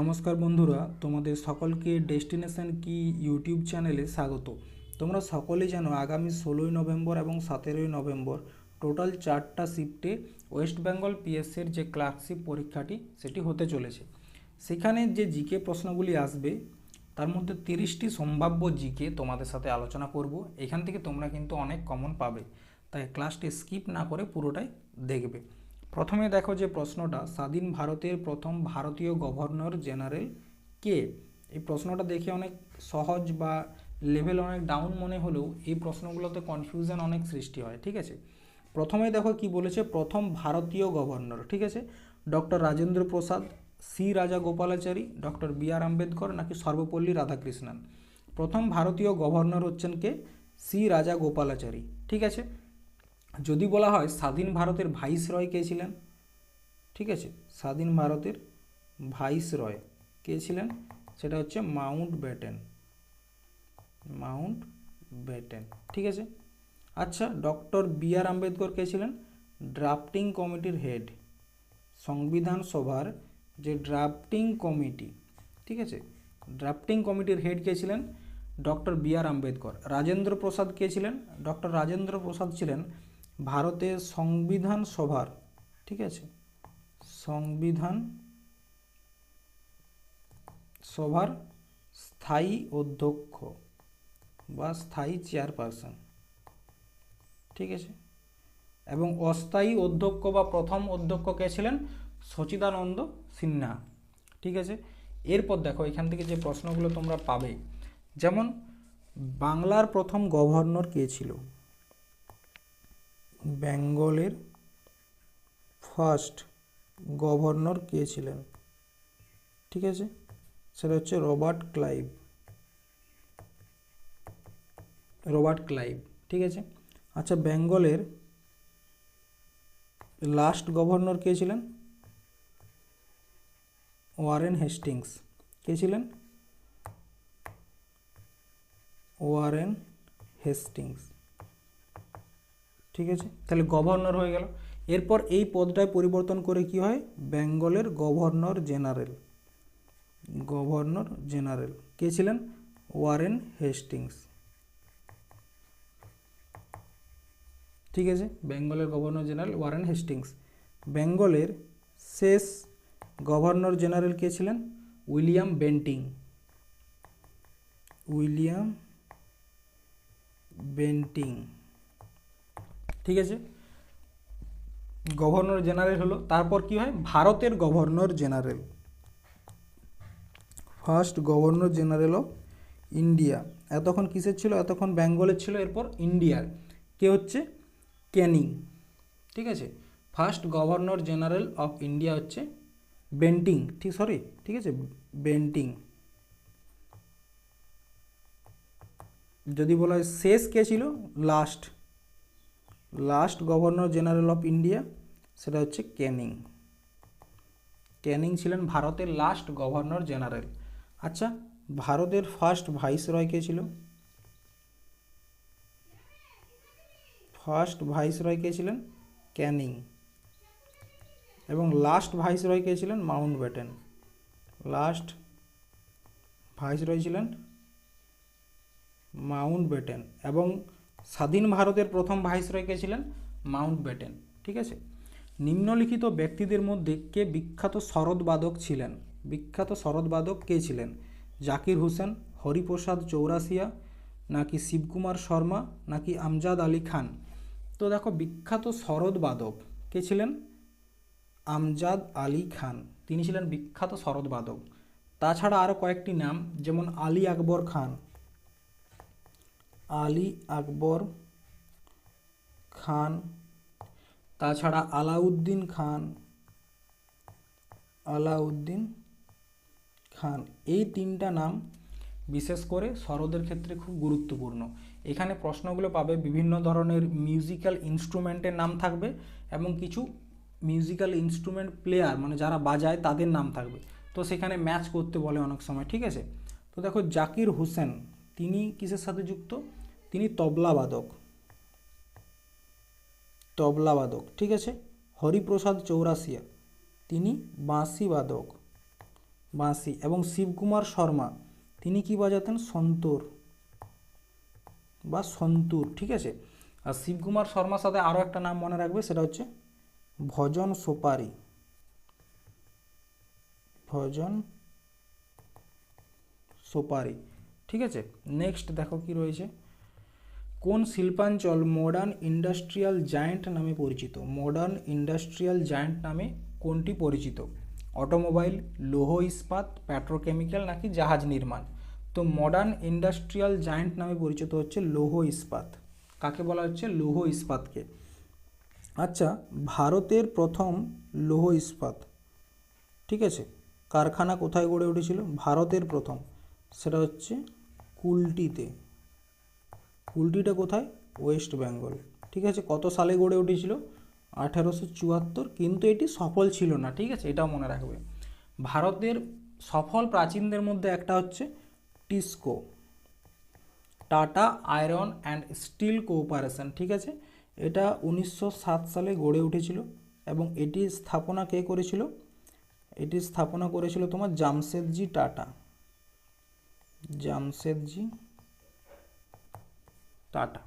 নমস্কার বন্ধুরা, তোমাদের সকলকে ডেস্টিনেশন কি ইউটিউব চ্যানেলে স্বাগত। তোমরা সকলেই জানো আগামী ষোলোই নভেম্বর এবং সতেরোই নভেম্বর টোটাল চারটা শিফটে ওয়েস্ট বেঙ্গল পিএসসির যে ক্লার্কশিপ পরীক্ষাটি সেটি হতে চলেছে। সেখানে যে জিকে প্রশ্নগুলি আসবে, তার মধ্যে তিরিশটি সম্ভাব্য জিকে তোমাদের সাথে আলোচনা করব। এখান থেকে তোমরা কিন্তু অনেক কমন পাবে, তাই ক্লাসটি স্কিপ না করে পুরোটাই দেখবে। প্রথমে দেখো যে প্রশ্নটা, স্বাধীন ভারতের প্রথম ভারতীয় গভর্নর জেনারেল কে? এই প্রশ্নটা দেখে অনেক সহজ বা লেভেল অনেক ডাউন মনে হলেও এই প্রশ্নগুলোতে কনফিউশন অনেক সৃষ্টি হয়, ঠিক আছে? প্রথমে দেখো কি বলেছে, প্রথম ভারতীয় গভর্নর, ঠিক আছে? Doctor Rajendra Prasad, C Rajagopalachari, doctor B R Ambedkar, নাকি সর্বপল্লী রাধাকৃষ্ণন? প্রথম ভারতীয় গভর্নর হচ্ছেন কে? সি রাজা গোপালাচারী, ঠিক আছে? যদি বলা হয় স্বাধীন ভারতের ভাইস রয় কে ছিলেন? ঠিক আছে, স্বাধীন ভারতের ভাইস রয় কে ছিলেন? সেটা হচ্ছে মাউন্ট ব্যাটেন। মাউন্ট ব্যাটেন, ঠিক আছে? আচ্ছা ডক্টর বি আর আম্বেদকর কে ছিলেন? ড্রাফটিং কমিটির হেড। সংবিধান সভার যে ড্রাফটিং কমিটি, ঠিক আছে? ড্রাফটিং কমিটির হেড কে ছিলেন? Doctor B R Ambedkar. Rajendra Prasad কে ছিলেন? ডক্টর রাজেন্দ্র প্রসাদ ছিলেন ভারতের সংবিধান সভার, ঠিক আছে? সংবিধান সভার স্থায়ী অধ্যক্ষ বা স্থায়ী চেয়ারপারসন, ঠিক আছে? এবং অস্থায়ী অধ্যক্ষ বা প্রথম অধ্যক্ষ কে ছিলেন? সচিদানন্দ সিনহা, ঠিক আছে? এরপর দেখো, এখান থেকে যে প্রশ্নগুলো তোমরা পাবে। যেমন, বাংলার প্রথম গভর্নর কে ছিল? বেঙ্গলের ফার্স্ট গভর্নর কে ছিলেন? ঠিক আছে? সেটা হচ্ছে রবার্ট ক্লাইভ। রবার্ট ক্লাইভ, ঠিক আছে? আচ্ছা বেঙ্গলের লাস্ট গভর্নর কে ছিলেন? Warren Hastings. কে ছিলেন? Warren Hastings. ঠিক আছে? তাহলে গভর্নর হয়ে গেল। এরপর এই পদটায় পরিবর্তন করে কি হয়? বেঙ্গলের গভর্নর জেনারেল গভর্নর জেনারেল কে ছিলেন? ওয়ারেন হেস্টিংস ঠিক আছে? বেঙ্গলের গভর্নর জেনারেল ওয়ারেন হেস্টিংস বেঙ্গলের শেষ গভর্নর জেনারেল কে ছিলেন? উইলিয়াম বেন্টিং উইলিয়াম বেন্টিং ঠিক আছে? গভর্নর জেনারেল হলো, তারপর কি হয়? ভারতের governor general. First governor general of India. এতক্ষণ কিসের ছিল? এতক্ষণ বেঙ্গলের ছিল, এরপর ইন্ডিয়ার। কে হচ্ছে? ক্যানিং ঠিক আছে? First governor general of India হচ্ছে বেন্টিং। ঠিক, সরি, ঠিক আছে? বেন্টিং। যদি বলা হয় শেষ কে ছিল? Last. Last governor general of India সেটা হচ্ছে ক্যানিং ক্যানিং ছিলেন ভারতের লাস্ট গভর্নর জেনারেল আচ্ছা ভারতের ফার্স্ট ভাইস রয় কে ছিল? ফার্স্ট ভাইস রয় কে ছিলেন? ক্যানিং এবং লাস্ট ভাইস রয় কে ছিলেন? Mountbatten last viceroy ছিলেন? মাউন্ট ব্যাটেন এবং স্বাধীন ভারতের প্রথম ভাইসরয় কে ছিলেন মাউন্ট ব্যাটেন ঠিক আছে? নিম্নলিখিত ব্যক্তিদের মধ্যে কে বিখ্যাত শরৎবাদক ছিলেন? বিখ্যাত শরৎবাদক কে ছিলেন? জাকির হোসেন, হরিপ্রসাদ চৌরাসিয়া নাকি শিবকুমার শর্মা, নাকি আমজাদ আলী খান? তো দেখো, বিখ্যাত শরৎবাদক কে ছিলেন? আমজাদ আলী খান। তিনি ছিলেন বিখ্যাত শরৎবাদক তাছাড়া আরও কয়েকটি নাম, যেমন আলী আকবর খান আলী আকবর খান, তাছাড়া আলাউদ্দিন খান আলাউদ্দিন খান। এই তিনটা নাম বিশেষ করে শরদের ক্ষেত্রে খুব গুরুত্বপূর্ণ। এখানে প্রশ্নগুলো পাবে, বিভিন্ন ধরনের মিউজিক্যাল ইনস্ট্রুমেন্টের নাম থাকবে এবং কিছু মিউজিক্যাল ইনস্ট্রুমেন্ট প্লেয়ার মানে যারা বাজায় তাদের নাম থাকবে। তো সেখানে ম্যাচ করতে বলে অনেক সময়, ঠিক আছে? তো দেখো, জাকির হোসেন, তিনি কিসের সাথে যুক্ত? তিনি তবলাবাদক। তবলাবাদক, ঠিক আছে? হরিপ্রসাদ চৌরাসিয়া তিনি বাঁশিবাদক। বাঁশি এবং শিবকুমার শর্মা, তিনি কি বাজাতেন? সন্তূর বা সন্তুর, ঠিক আছে? আর শিবকুমার শর্মার সাথে আরও একটা নাম মনে রাখবে, সেটা হচ্ছে ভজন সোপারি। ভজন সোপারি, ঠিক আছে? নেক্সট দেখো কি রয়েছে। কোন শিল্পাঞ্চল মডার্ন ইন্ডাস্ট্রিয়াল জায়েন্ট নামে পরিচিত? মডার্ন ইন্ডাস্ট্রিয়াল জায়েন্ট নামে কোনটি পরিচিত? অটোমোবাইল লৌহ ইস্পাত পেট্রোকেমিক্যাল নাকি জাহাজ নির্মাণ? তো মডার্ন ইন্ডাস্ট্রিয়াল জায়েন্ট নামে পরিচিত হচ্ছে লৌহ ইস্পাত। কাকে বলা হচ্ছে? লৌহ ইস্পাতকে। আচ্ছা ভারতের প্রথম লৌহ ইস্পাত, ঠিক আছে? কারখানা কোথায় গড়ে উঠেছিল? ভারতের প্রথম, সেটা হচ্ছে কুলটিতে। কুলটিটা কোথায়? West Bengal. ঠিক আছে, কত সালে গড়ে উঠেছিল? আঠেরোশো চুয়াত্তর, কিন্তু এটি সফল ছিল না, ঠিক আছে? এটাও মনে রাখবে। ভারতের সফল প্রাচীনদের মধ্যে একটা হচ্ছে TISCO. Tata iron and steel cooperation ঠিক আছে? এটা উনিশশো সাত সালে গড়ে উঠেছিল এবং এটি স্থাপনা কে করেছিল? এটি স্থাপনা করেছিল তোমার জামশেদজি টাটা। জামশেদজি টাটা।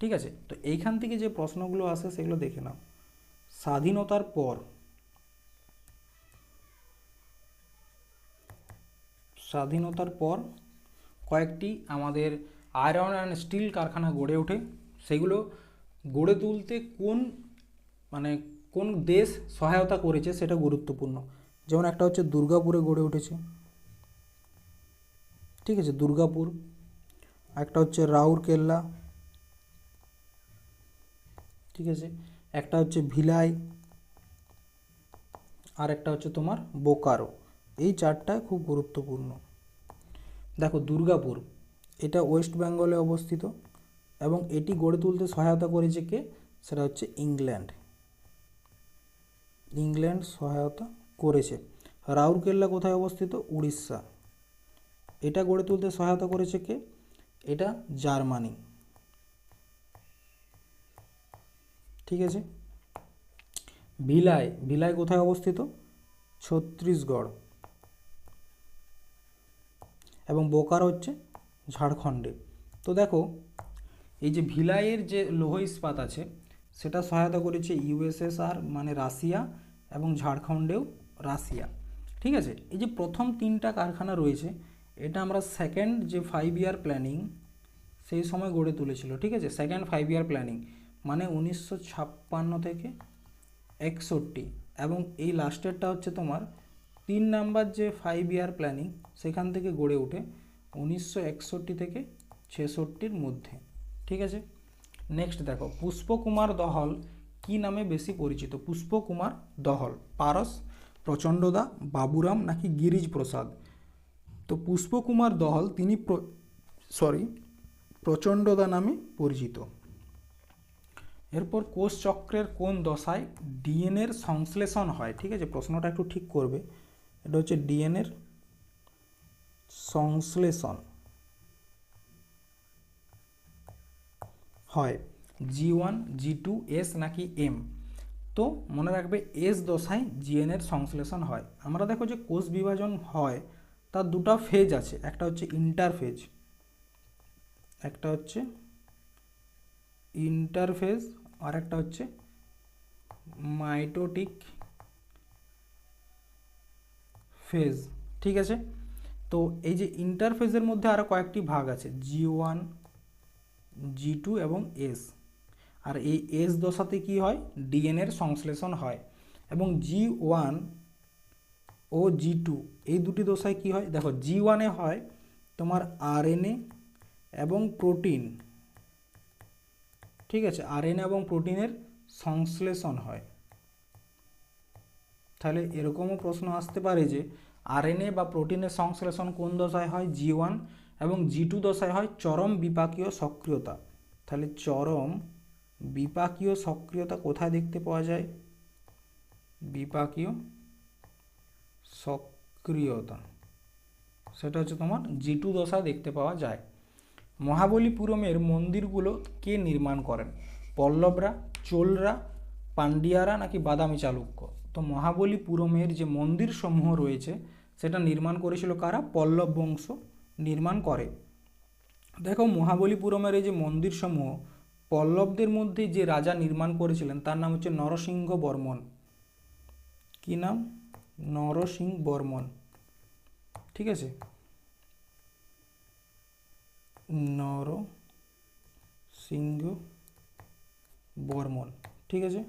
ঠিক আছে? তো এইখান থেকে যে প্রশ্নগুলো আসে সেগুলো দেখে নাও। স্বাধীনতার পর স্বাধীনতার পর কয়েকটি আমাদের আয়রন অ্যান্ড স্টিল কারখানা গড়ে ওঠে। সেগুলো গড়ে তুলতে কোন মানে কোন দেশ সহায়তা করেছে সেটা গুরুত্বপূর্ণ। যেমন একটা হচ্ছে দুর্গাপুরে গড়ে উঠেছে। ঠিক আছে? দুর্গাপুর। একটা হচ্ছে রাউরকেল্লা ঠিক আছে? একটা হচ্ছে ভিলাই, আর একটা হচ্ছে তোমার বোকারো। এই চারটা খুব গুরুত্বপূর্ণ। দেখো দুর্গাপুর, এটা ওয়েস্ট বেঙ্গলে অবস্থিত এবং এটি গড়ে তুলতে সহায়তা করেছে কে? সেটা হচ্ছে ইংল্যান্ড। ইংল্যান্ড সহায়তা করেছে। রাউরকেল্লা কোথায় অবস্থিত? উড়িষ্যা। এটা গড়ে তুলতে সহায়তা করেছে কে? এটা জার্মানি। ঠিক আছে? ভিলাই ভিলাই কোথায় অবস্থিত? ছত্তিশগড়। এবং বোকার হচ্ছে ঝাড়খণ্ডে। তো দেখো, এই যে ভিলাইয়ের যে লৌহ ইস্পাত আছে, সেটা সহায়তা করেছে ইউএসএসআর মানে রাশিয়া, এবং ঝাড়খণ্ডেও রাশিয়া। ঠিক আছে? এই যে প্রথম তিনটা কারখানা রয়েছে এটা আমরা সেকেন্ড যে ফাইভ ইয়ার প্ল্যানিং সেই সময় গড়ে তুলেছিল, ঠিক আছে? সেকেন্ড ফাইভ ইয়ার প্ল্যানিং মানে উনিশশো ছাপ্পান্ন থেকে একষট্টি। এবং এই লাস্টেরটা হচ্ছে তোমার তিন নাম্বার যে ফাইভ ইয়ার প্ল্যানিং সেখান থেকে গড়ে ওঠে উনিশশো একষট্টি থেকে ছেষট্টির মধ্যে, ঠিক আছে? নেক্সট দেখো পুষ্পকুমার দহল কি নামে বেশি পরিচিত? পুষ্পকুমার দহল, পারস প্রচণ্ডদা বাবুরাম নাকি গিরিজ প্রসাদ? তো পুষ্পকুমার দহল তিনি সরি প্রচণ্ডদা নামে পরিচিত। এরপর কোষ চক্রের কোন দশায় ডিএনএর সংশ্লেষণ হয়? ঠিক আছে, প্রশ্নটা একটু ঠিক করবে। এটা হচ্ছে ডিএনএর সংশ্লেষণ হয়। G one, G two, S নাকি এম? তো মনে রাখবে এস দশায় জিএনএর সংশ্লেষণ হয়। আমরা দেখো যে কোষ বিভাজন হয় তার দুটো ফেজ আছে। একটা হচ্ছে ইন্টারফেজ একটা হচ্ছে ইন্টারফেজ আর একটা হচ্ছে মাইটোটিক ফেজ ঠিক আছে? তো এই যে ইন্টারফেজের মধ্যে আরও কয়েকটি ভাগ আছে জি ওয়ান জি টু এবং এস আর এই এস দশাতে কি হয়? ডিএনএর সংশ্লেষণ হয়। এবং জি ওয়ান ও জি টু, এই দুটি দশায় কি হয়? দেখো, জি ওয়ানে হয় তোমার আরএনএ এবং প্রোটিন। ঠিক আছে আরএনএ এবং প্রোটিনের সংশ্লেষণ হয়। তাহলে এরকমও প্রশ্ন আসতে পারে যে আরএনএ বা প্রোটিনের সংশ্লেষণ কোন দশায় হয়? জি ওয়ান এবং জি টু দশায় হয় চরম বিপাকীয় সক্রিয়তা। তাহলে চরম বিপাকীয় সক্রিয়তা কোথায় দেখতে পাওয়া যায়? বিপাকীয় সক্রিয়তা। সেটা হচ্ছে তোমার জি টু দশায় দেখতে পাওয়া যায়। মহাবলীপুরমের মন্দিরগুলো কে নির্মাণ করেন? পল্লবরা, চোলরা, পান্ডিয়ারা নাকি বাদামি চালুক্য? তো মহাবলীপুরমের যে মন্দির সমূহ রয়েছে, সেটা নির্মাণ করেছিল কারা? পল্লব বংশ নির্মাণ করে। দেখো মহাবলীপুরমের এই যে মন্দিরসমূহ, পল্লবদের মধ্যে যে রাজা নির্মাণ করেছিলেন, তার নাম হচ্ছে নরসিংহ বর্মন। কি নাম? নরসিংহ বর্মন ঠিক আছে? নর সিংহ বর্মন ঠিক আছে?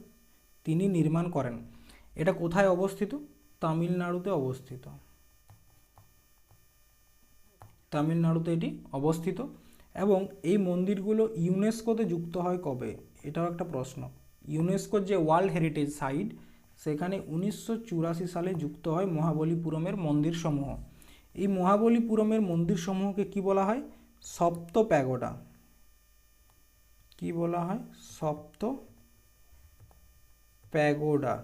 তিনি নির্মাণ করেন। এটা কোথায় অবস্থিত? তামিলনাড়ুতে অবস্থিত। তামিলনাড়ুতে এটি অবস্থিত। এবং এই মন্দিরগুলো ইউনেস্কোতে যুক্ত হয় কবে? এটাও একটা প্রশ্ন। ইউনেস্কোর যে ওয়ার্ল্ড হেরিটেজ সাইট সেখানে উনিশশো চুরাশি সালে যুক্ত হয় মহাবলীপুরমের মন্দিরসমূহ। এই মহাবলীপুরমের মন্দিরসমূহকে কি বলা হয়? সপ্ত প্যাগোডা কি বলা হয়? সপ্ত প্যাগোডা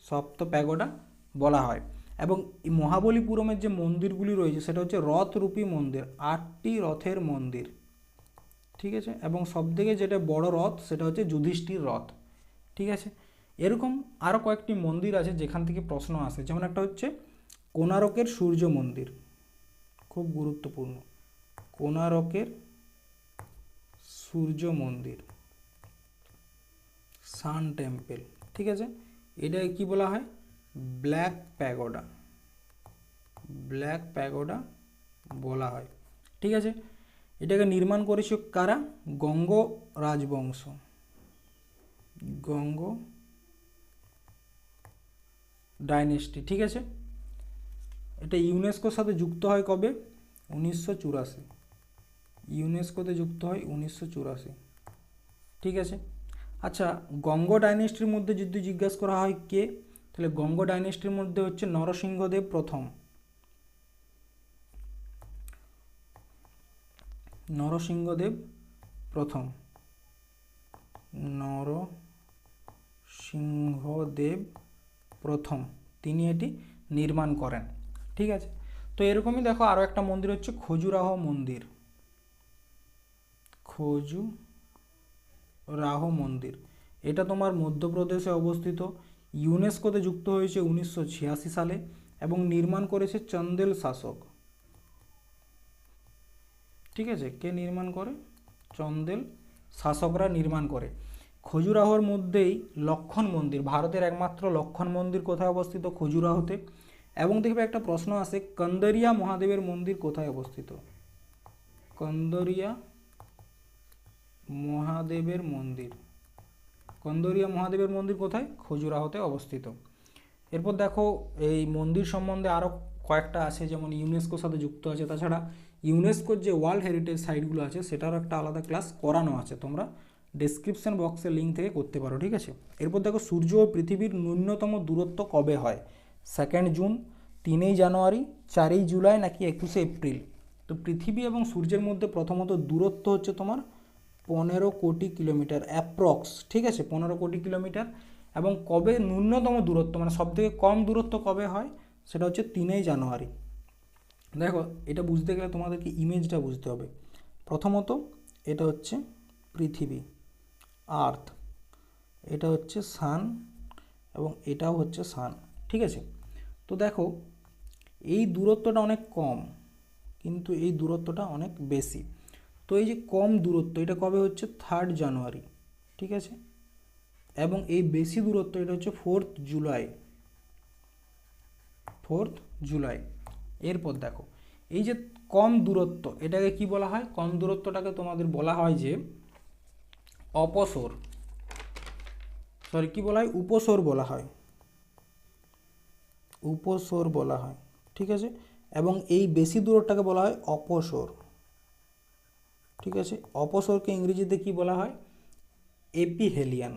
সপ্ত প্যাগোডা বলা হয়। এবং এই মহাবলীপুরমের যে মন্দিরগুলি রয়েছে, সেটা হচ্ছে রথরূপী মন্দির, আটটি রথের মন্দির। ঠিক আছে? এবং সবথেকে যেটা বড় রথ, সেটা হচ্ছে যুধিষ্ঠির রথ। ঠিক আছে? এরকম আরও কয়েকটি মন্দির আছে যেখান থেকে প্রশ্ন আসে। যেমন একটা হচ্ছে কোণারকের সূর্য মন্দির। খুব গুরুত্বপূর্ণ। কোণারকের সূর্য মন্দির। Sun temple. ঠিক আছে? এটা কি বলা হয়? Black pagoda. ব্ল্যাক প্যাগোডা বলা হয়। ঠিক আছে? এটাকে নির্মাণ করেছে কারা? গঙ্গ রাজবংশ। গঙ্গ ডাইনেস্টি, ঠিক আছে? এটা ইউনেস্কোর সাথে যুক্ত হয় কবে? উনিশশো চুরাশি। ইউনেস্কোতে যুক্ত হয় উনিশশো চুরাশি। ঠিক আছে? আচ্ছা গঙ্গ ডাইনেস্টির মধ্যে যদি জিজ্ঞাসা করা হয় কে, তাহলে গঙ্গ ডাইনেস্টির মধ্যে হচ্ছে নরসিংহদেব প্রথম। নরসিংহদেব প্রথম। নরসিংহদেব প্রথম। তিনি এটি নির্মাণ করেন। ঠিক আছে? তো এরকমই দেখো আরও একটা মন্দির হচ্ছে খজুরাহ মন্দির। খজুরাহ মন্দির। এটা তোমার মধ্যপ্রদেশে অবস্থিত। ইউনেস্কোতে যুক্ত হয়েছে উনিশশো ছিয়াশি সালে এবং নির্মাণ করেছে চন্দেল শাসক। ঠিক আছে? কে নির্মাণ করে? চন্দেল শাসকরা নির্মাণ করে। খজুরাহর মধ্যেই লক্ষণ মন্দির, ভারতের একমাত্র লক্ষণ মন্দির কোথায় অবস্থিত? খজুরাহতে। এবং দেখবে একটা প্রশ্ন আসে কন্দরিয়া মহাদেবের মন্দির কোথায় অবস্থিত? কন্দরিয়া মহাদেবের মন্দির। কন্দরিয়া মহাদেবের মন্দির কোথায়? খজুরাহোতে অবস্থিত। এরপর দেখো, এই মন্দির সম্বন্ধে আরও কয়েকটা আছে, যেমন ইউনেস্কোর সাথে যুক্ত আছে। তাছাড়া ইউনেস্কোর যে ওয়ার্ল্ড হেরিটেজ সাইটগুলো আছে, সেটারও একটা আলাদা ক্লাস করানো আছে তোমরা। ডেসক্রিপশন বক্সের লিঙ্ক থেকে করতে পারো, ঠিক আছে? এরপর দেখো, সূর্য ও পৃথিবীর ন্যূনতম দূরত্ব কবে হয়? সেকেন্ড জুন তিনই জানুয়ারি চারই জুলাই নাকি একুশে এপ্রিল তো পৃথিবী এবং সূর্যের মধ্যে প্রথমত দূরত্ব হচ্ছে তোমার পনেরো কোটি কিলোমিটার অ্যাপ্রক্স ঠিক আছে? পনেরো কোটি কিলোমিটার। এবং কবে ন্যূনতম দূরত্ব মানে সবথেকে কম দূরত্ব কবে হয়? সেটা হচ্ছে তিনই জানুয়ারি দেখো, এটা বুঝতে গেলে তোমাদেরকে ইমেজটা বুঝতে হবে। প্রথমত, এটা হচ্ছে পৃথিবী। আর্থ। এটা হচ্ছে সান এবং এটাও হচ্ছে সান, ঠিক আছে? তো দেখো, এই দূরত্বটা অনেক কম, কিন্তু এই দূরত্বটা অনেক বেশি। তো এই যে কম দূরত্ব, এটা কবে হচ্ছে? থার্ড জানুয়ারি ঠিক আছে? এবং এই বেশি দূরত্ব, এটা হচ্ছে ফোর্থ জুলাই ফোর্থ জুলাই এরপর দেখো, এই যে কম দূরত্ব, এটাকে কি বলা হয়? কম দূরত্বটাকে তোমাদের বলা হয় যে অপসর। সরি কি বলা হয়? উপসর বলা হয়। উপসর বলা হয়, ঠিক আছে? এবং এই বেশি দূরটাকে বলা হয় অপসর। ঠিক আছে? অপসরকে ইংরেজিতে কি বলা হয়? এপিহেলিয়ান।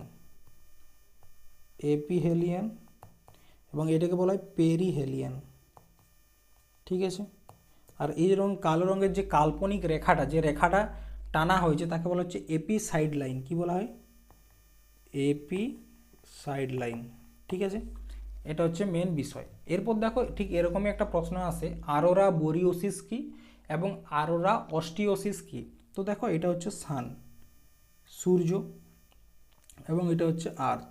এপিহেলিয়ান। এবং এটাকে বলা হয় পেরিহেলিয়ান। ঠিক আছে? আর এই রং, কালো রঙের যে কাল্পনিক রেখাটা, যে রেখাটা টানা হয়েছে, তাকে বলা হচ্ছে এপি সাইড লাইন কী বলা হয়? এপি সাইড লাইন ঠিক আছে? এটা হচ্ছে মেন বিষয়। এরপর দেখো, ঠিক এরকমই একটা প্রশ্ন আসে, আরোরা বোরিওসিস কি এবং আরোরা অস্টিওসিস কি? তো দেখো, এটা হচ্ছে সান সূর্য এবং এটা হচ্ছে আর্থ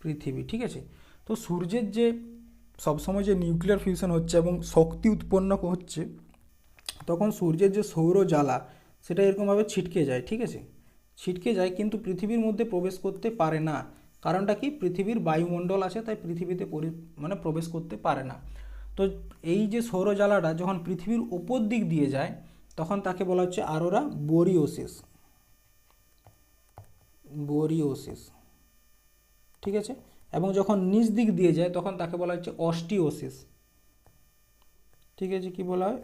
পৃথিবী, ঠিক আছে? তো সূর্যের যে সবসময় যে নিউক্লিয়ার ফিউশন হচ্ছে এবং শক্তি উৎপন্ন হচ্ছে, তখন সূর্যের যে সৌর জ্বালা সেটা এরকমভাবে ছিটকে যায়, ঠিক আছে? ছিটকে যায় কিন্তু পৃথিবীর মধ্যে প্রবেশ করতে পারে না। কারণটা কি? পৃথিবীর বায়ুমণ্ডল আছে, তাই পৃথিবীতে মানে প্রবেশ করতে পারে না। তো এই যে সৌরজ্বালাটা যখন পৃথিবীর ওপর দিক দিয়ে যায়, তখন তাকে বলা হচ্ছে আরোরা বোরিওসিস। বোরিওসিস, ঠিক আছে? এবং যখন নিচ দিক দিয়ে যায়, তখন তাকে বলা হচ্ছে অস্টিওসিস। ঠিক আছে? কি বলা হয়?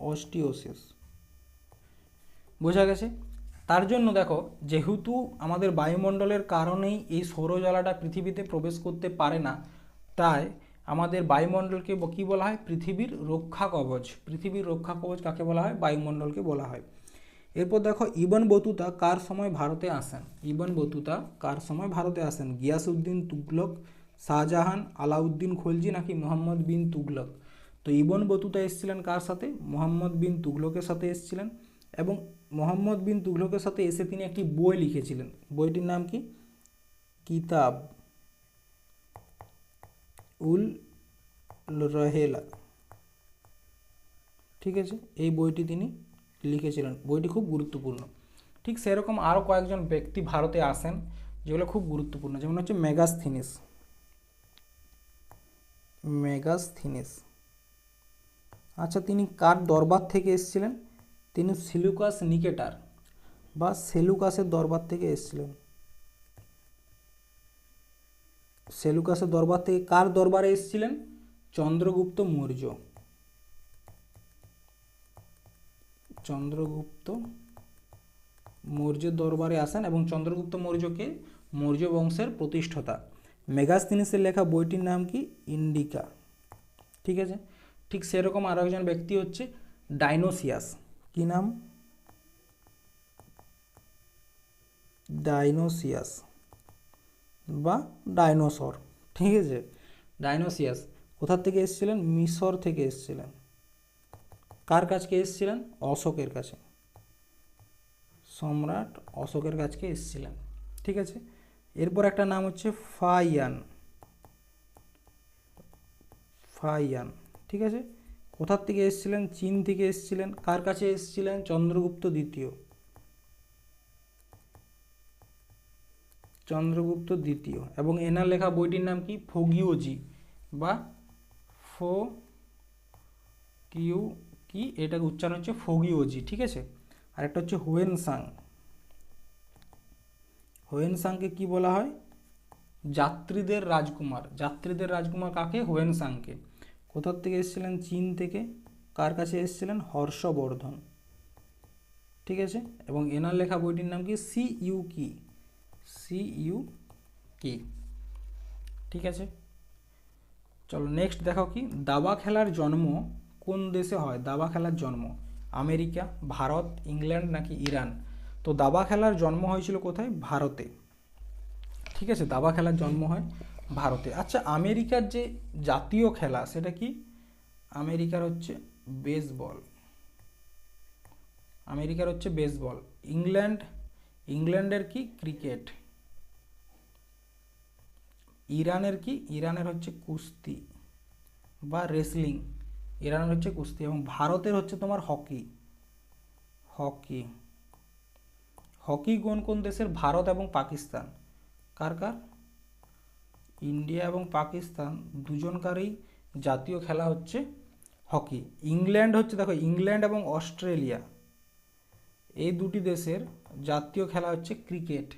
অস্টিওসিস। বোঝা গেছে? তার জন্য দেখো, যেহেতু আমাদের বায়ুমণ্ডলের কারণেই এই সৌরজ্বালাটা পৃথিবীতে প্রবেশ করতে পারে না, তাই আমাদের বায়ুমণ্ডলকে কী বলা হয়? পৃথিবীর রক্ষা কবচ। পৃথিবীর রক্ষা কবচ কাকে বলা হয়? বায়ুমণ্ডলকে বলা হয়। এরপর দেখো, ইবন বতুতা কার সময় ভারতে আসেন? ইবন বতুতা কার সময় ভারতে আসেন? গিয়াসউদ্দিন তুগলক, শাহজাহান আলাউদ্দিন খলজি নাকি মোহাম্মদ বিন তুগলক? তো ইবন বতুতা এসেছিলেন কার সাথে? মোহাম্মদ বিন তুগলকের সাথে এসেছিলেন। এবং মোহাম্মদ বিন তুগলকের সাথে এসে তিনি একটি বই লিখেছিলেন। বইটির নাম কি? কিতাব উল রহেলা। ঠিক আছে? এই বইটি তিনি লিখেছিলেন। বইটি খুব গুরুত্বপূর্ণ। ঠিক সেরকম আরও কয়েকজন ব্যক্তি ভারতে আসেন, যেগুলো খুব গুরুত্বপূর্ণ। যেমন হচ্ছে মেগাস্থিনিস। মেগাস্থিনিস। আচ্ছা তিনি কার দরবার থেকে এসেছিলেন? তিনি সিলুকাস নিকেটার বা সেলুকাসের দরবার থেকে এসেছিলেন। সেলুকাসের দরবার থেকে কার দরবারে এসেছিলেন? চন্দ্রগুপ্ত মৌর্য। চন্দ্রগুপ্ত মৌর্যের দরবারে আসেন এবং চন্দ্রগুপ্ত মৌর্যকে মৌর্য বংশের প্রতিষ্ঠাতা। মেগাস্তিনিসের লেখা বইটির নাম কি? ইন্ডিকা। ঠিক আছে? ঠিক সেরকম আরও একজন ব্যক্তি হচ্ছে ডাইনোসিয়াস। কি নাম? ডাইনোসিয়াস বা ডাইনোসর, ঠিক আছে? ডাইনোসিয়াস, কোথার থেকে এসেছিলেন? মিশর থেকে এসেছিলেন। কার কাছকে এসেছিলেন? অশোকের কাছে। সম্রাট অশোকের কাছকে এসেছিলেন, ঠিক আছে? এরপর একটা নাম হচ্ছে ফাইয়ান। ফাইয়ান, ঠিক আছে? কোথার থেকে এসেছিলেন? চীন থেকে এসেছিলেন। কার কাছে এসেছিলেন? চন্দ্রগুপ্ত দ্বিতীয়। চন্দ্রগুপ্ত দ্বিতীয়। এবং এনার লেখা বইটির নাম কি? ফোগিওজি বা ফো কিউ কি? এটাকে উচ্চারণ হচ্ছে ফোগিওজি ঠিক আছে? আর একটা হচ্ছে হোয়েনসাং। হোয়েনসাংকে কি বলা হয়? যাত্রীদের রাজকুমার। যাত্রীদের রাজকুমার কাকে? হোয়েনসাংকে। কোথার থেকে এসেছিলেন? চীন থেকে। কার কাছে এসেছিলেন? হর্ষবর্ধন। ঠিক আছে? এবং এনার লেখা বইটির নাম কি? সি ইউ কি? সি ইউ কি। ঠিক আছে? চলো নেক্সট দেখো কি? দাবা খেলার জন্ম কোন দেশে হয়? দাবা খেলার জন্ম আমেরিকা, ভারত, ইংল্যান্ড নাকি ইরান? তো দাবা খেলার জন্ম হয়েছিল কোথায়? ভারতে। ঠিক আছে? দাবা খেলার জন্ম হয় ভারতে। আচ্ছা আমেরিকার যে জাতীয় খেলা, সেটা কি? আমেরিকার হচ্ছে বেসবল আমেরিকার হচ্ছে বেসবল ইংল্যান্ড, ইংল্যান্ডের কি? ক্রিকেট ইরানের কি? ইরানের হচ্ছে কুস্তি বা রেসলিং ইরানের হচ্ছে কুস্তি এবং ভারতের হচ্ছে তোমার হকি হকি হকি কোন কোন দেশের? ভারত এবং পাকিস্তান। কার কার? ইন্ডিয়া এবং পাকিস্তান দুজনকারই জাতীয় খেলা হচ্ছে হকি। ইংল্যান্ড হচ্ছে, দেখো, ইংল্যান্ড এবং অস্ট্রেলিয়া। এই দুটি দেশের জাতীয় খেলা হচ্ছে ক্রিকেট,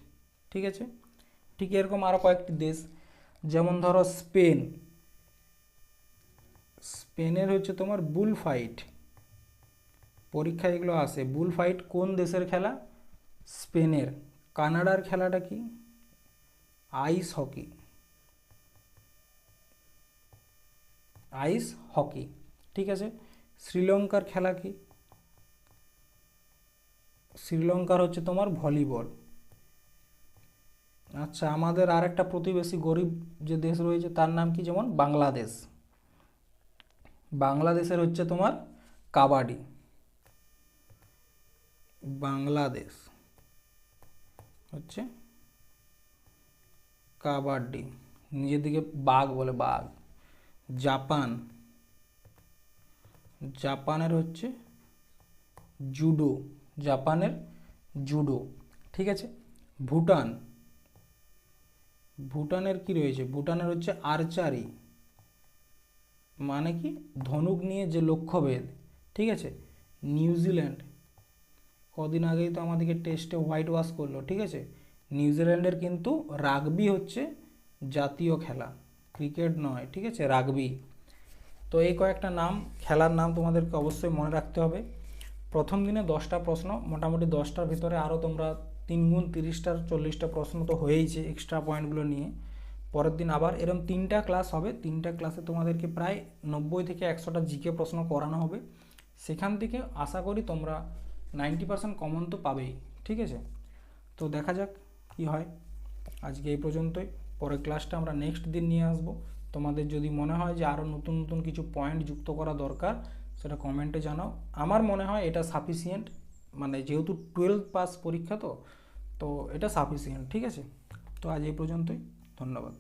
ঠিক আছে? ঠিক এরকম আরও কয়েকটি দেশ, যেমন ধরো স্পেন। স্পেনের হচ্ছে তোমার বুল ফাইট পরীক্ষায় এগুলো আসে। বুল ফাইট কোন দেশের খেলা? স্পেনের। কানাডার খেলাটা কি? Ice hockey. আইস হকি, ঠিক আছে? শ্রীলঙ্কার খেলা কি? শ্রীলঙ্কার হচ্ছে তোমার ভলিবল। আচ্ছা আমাদের আরেকটা প্রতিবেশী গরিব যে দেশ রয়েছে, তার নাম কি যেমন? বাংলাদেশ। বাংলাদেশের হচ্ছে তোমার কাবাডি। বাংলাদেশ হচ্ছে কাবাডি। নিজের দিকে বাঘ বলে, বাঘ। জাপান। জাপানের হচ্ছে জুডো। জাপানের জুডো। ঠিক আছে? ভুটান। ভুটানের কি রয়েছে? ভুটানের হচ্ছে আর্চারি। মানে কি? ধনুক নিয়ে যে লক্ষ্যভেদ। ঠিক আছে? নিউজিল্যান্ড কদিন আগেই তো আমাদেরকে টেস্টে হোয়াইট ওয়াশ করল। ঠিক আছে? নিউজিল্যান্ডের কিন্তু রাগবি হচ্ছে জাতীয় খেলা। ক্রিকেট নয়, ঠিক আছে? রাগবি। তো এই কয়েকটা নাম, খেলার নাম তোমাদেরকে অবশ্যই মনে রাখতে হবে। প্রথম দিনে দশটা প্রশ্ন, মোটামুটি দশটার ভিতরে আরও তোমরা তিন গুণ তিরিশটার চল্লিশটা প্রশ্ন তো হয়েইছে এক্সট্রা পয়েন্টগুলো নিয়ে। পরের দিন আবার এরকম তিনটা ক্লাস হবে, তিনটা ক্লাসে তোমাদেরকে প্রায় নব্বই থেকে একশোটা জিকে প্রশ্ন করানো হবে। সেখান থেকে আশা করি তোমরা নাইনটি পার্সেন্ট কমন তো পাবেই, ঠিক আছে? তো দেখা যাক কি হয়। আজকে এই পর্যন্তই। পরের ক্লাসটা আমরা নেক্সট দিন নিয়ে আসব। তোমাদের যদি মনে হয় যে আরও নতুন নতুন কিছু পয়েন্ট যুক্ত করা দরকার, সেটা কমেন্টে জানাও। আমার মনে হয় এটা সাফিসিয়েন্ট মানে যেহেতু টুয়েলভ পাস পরীক্ষা তো তো এটা সাফিসিয়েন্ট ঠিক আছে? তো আজ এই পর্যন্তই, ধন্যবাদ।